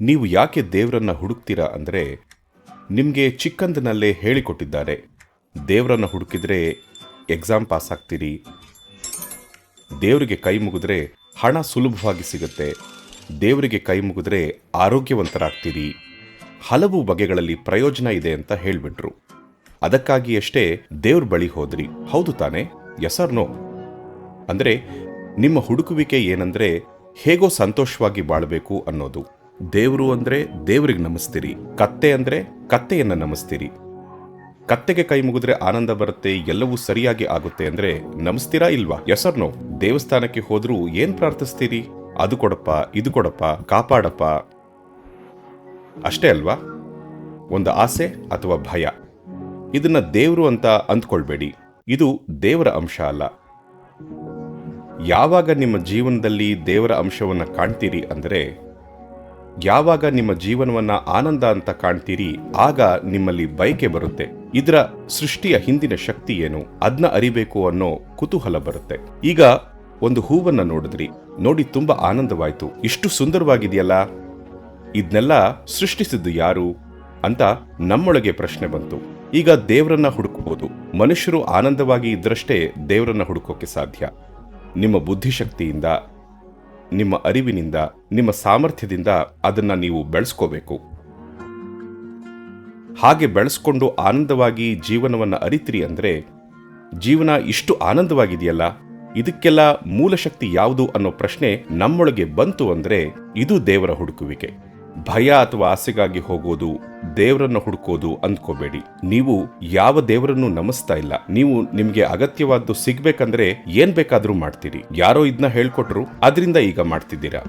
ನೀವು ಯಾಕೆ ದೇವರನ್ನ ಹುಡುಕ್ತೀರಾ ಅಂದರೆ ನಿಮಗೆ ಚಿಕ್ಕಂದಿನಲ್ಲೇ ಹೇಳಿಕೊಟ್ಟಿದ್ದಾರೆ. ದೇವರನ್ನ ಹುಡುಕಿದ್ರೆ ಎಕ್ಸಾಮ್ ಪಾಸ್ ಆಗ್ತೀರಿ ದೇವರಿಗೆ ಕೈ ಮುಗಿದ್ರೆ ಹಣ ಸುಲಭವಾಗಿ ಸಿಗುತ್ತೆ. ದೇವರಿಗೆ ಕೈ ಮುಗಿದ್ರೆ ಆರೋಗ್ಯವಂತರಾಗ್ತೀರಿ. ಹಲವು ಬಗೆಗಳಲ್ಲಿ ಪ್ರಯೋಜನ ಇದೆ ಅಂತ ಹೇಳಿಬಿಟ್ರು. ಅದಕ್ಕಾಗಿ ಅಷ್ಟೇ ದೇವ್ರ ಬಳಿ ಹೋದ್ರಿ. ಹೌದು ತಾನೇ? ಎಸರ್ ನೋ ಅಂದರೆ ನಿಮ್ಮ ಹುಡುಕುವಿಕೆ ಏನಂದ್ರೆ ಹೇಗೋ ಸಂತೋಷವಾಗಿ ಬಾಳಬೇಕು ಅನ್ನೋದು. ದೇವರು ಅಂದರೆ ದೇವರಿಗೆ ನಮಿಸ್ತೀರಿ. ಕತ್ತೆ ಅಂದರೆ ಕತ್ತೆಯನ್ನು ನಮಿಸ್ತೀರಿ. ಕತ್ತೆಗೆ ಕೈ ಮುಗಿದ್ರೆ ಆನಂದ ಬರುತ್ತೆ, ಎಲ್ಲವೂ ಸರಿಯಾಗಿ ಆಗುತ್ತೆ ಅಂದರೆ ನಮಿಸ್ತೀರಾ ಇಲ್ವಾ? ಎಸರ್ನೋ ದೇವಸ್ಥಾನಕ್ಕೆ ಹೋದರೂ ಏನು ಪ್ರಾರ್ಥಿಸ್ತೀರಿ? ಅದು ಕೊಡಪ್ಪ, ಇದು ಕೊಡಪ್ಪ, ಕಾಪಾಡಪ್ಪ. ಅಷ್ಟೇ ಅಲ್ವಾ? ಒಂದು ಆಸೆ ಅಥವಾ ಭಯ? ಇದನ್ನ ದೇವರು ಅಂತ ಅಂದ್ಕೊಳ್ಬೇಡಿ. ಇದು ದೇವರ ಅಂಶ ಅಲ್ಲ. ಯಾವಾಗ ನಿಮ್ಮ ಜೀವನದಲ್ಲಿ ದೇವರ ಅಂಶವನ್ನು ಕಾಣ್ತೀರಿ ಅಂದರೆ ಯಾವಾಗ ನಿಮ್ಮ ಜೀವನವನ್ನ ಆನಂದ ಅಂತ ಕಾಣ್ತೀರಿ, ಆಗ ನಿಮ್ಮಲ್ಲಿ ಬಯಕೆ ಬರುತ್ತೆ. ಇದರ ಸೃಷ್ಟಿಯ ಹಿಂದಿನ ಶಕ್ತಿ ಏನು, ಅದ್ನ ಅರಿಬೇಕು ಅನ್ನೋ ಕುತೂಹಲ ಬರುತ್ತೆ. ಈಗ ಒಂದು ಹೂವನ್ನ ನೋಡಿದ್ರಿ, ನೋಡಿ ತುಂಬಾ ಆನಂದವಾಯ್ತು. ಇಷ್ಟು ಸುಂದರವಾಗಿದೆಯಲ್ಲ? ಇದನ್ನೆಲ್ಲ ಸೃಷ್ಟಿಸಿದ್ದು ಯಾರು? ಅಂತ ನಮ್ಮೊಳಗೆ ಪ್ರಶ್ನೆ ಬಂತು. ಈಗ ದೇವರನ್ನ ಹುಡುಕಬಹುದು ಮನುಷ್ಯರು ಆನಂದವಾಗಿ ಇದ್ರಷ್ಟೇ ದೇವರನ್ನ ಹುಡುಕೋಕೆ ಸಾಧ್ಯ. ನಿಮ್ಮ ಬುದ್ಧಿಶಕ್ತಿಯಿಂದ ನಿಮ್ಮ ಅರಿವಿನಿಂದ, ನಿಮ್ಮ ಸಾಮರ್ಥ್ಯದಿಂದ ಅದನ್ನ ನೀವು ಬೆಳೆಸ್ಕೋಬೇಕು. ಹಾಗೆ ಬೆಳೆಸ್ಕೊಂಡು ಆನಂದವಾಗಿ ಜೀವನವನ್ನ ಅರಿತ್ರಿ ಅಂದ್ರೆ, ಜೀವನ ಇಷ್ಟು ಆನಂದವಾಗಿದೆಯಲ್ಲ? ಇದಕ್ಕೆಲ್ಲ ಮೂಲಶಕ್ತಿ ಯಾವುದು ಅನ್ನೋ ಪ್ರಶ್ನೆ ನಮ್ಮೊಳಗೆ ಬಂತು ಅಂದರೆ, ಇದು ದೇವರ ಹುಡುಕುವಿಕೆ. ಭಯ ಅಥವಾ ಆಸೆಗಾಗಿ ಹೋಗೋದು, ದೇವರನ್ನ ಹುಡುಕೋದು ಅಂದ್ಕೋಬೇಡಿ. ನೀವು ಯಾವ ದೇವರನ್ನು ನಮಿಸ್ತಾ ಇಲ್ಲ, ನೀವು ನಿಮ್ಗೆ ಅಗತ್ಯವಾದ್ದು ಸಿಗ್ಬೇಕಂದ್ರೆ ಏನ್ ಬೇಕಾದ್ರೂ ಮಾಡ್ತೀರಿ. ಯಾರೋ ಇದನ್ನ ಹೇಳ್ಕೊಟ್ರು, ಅದರಿಂದ ಈಗ ಮಾಡ್ತಿದ್ದೀರಾ?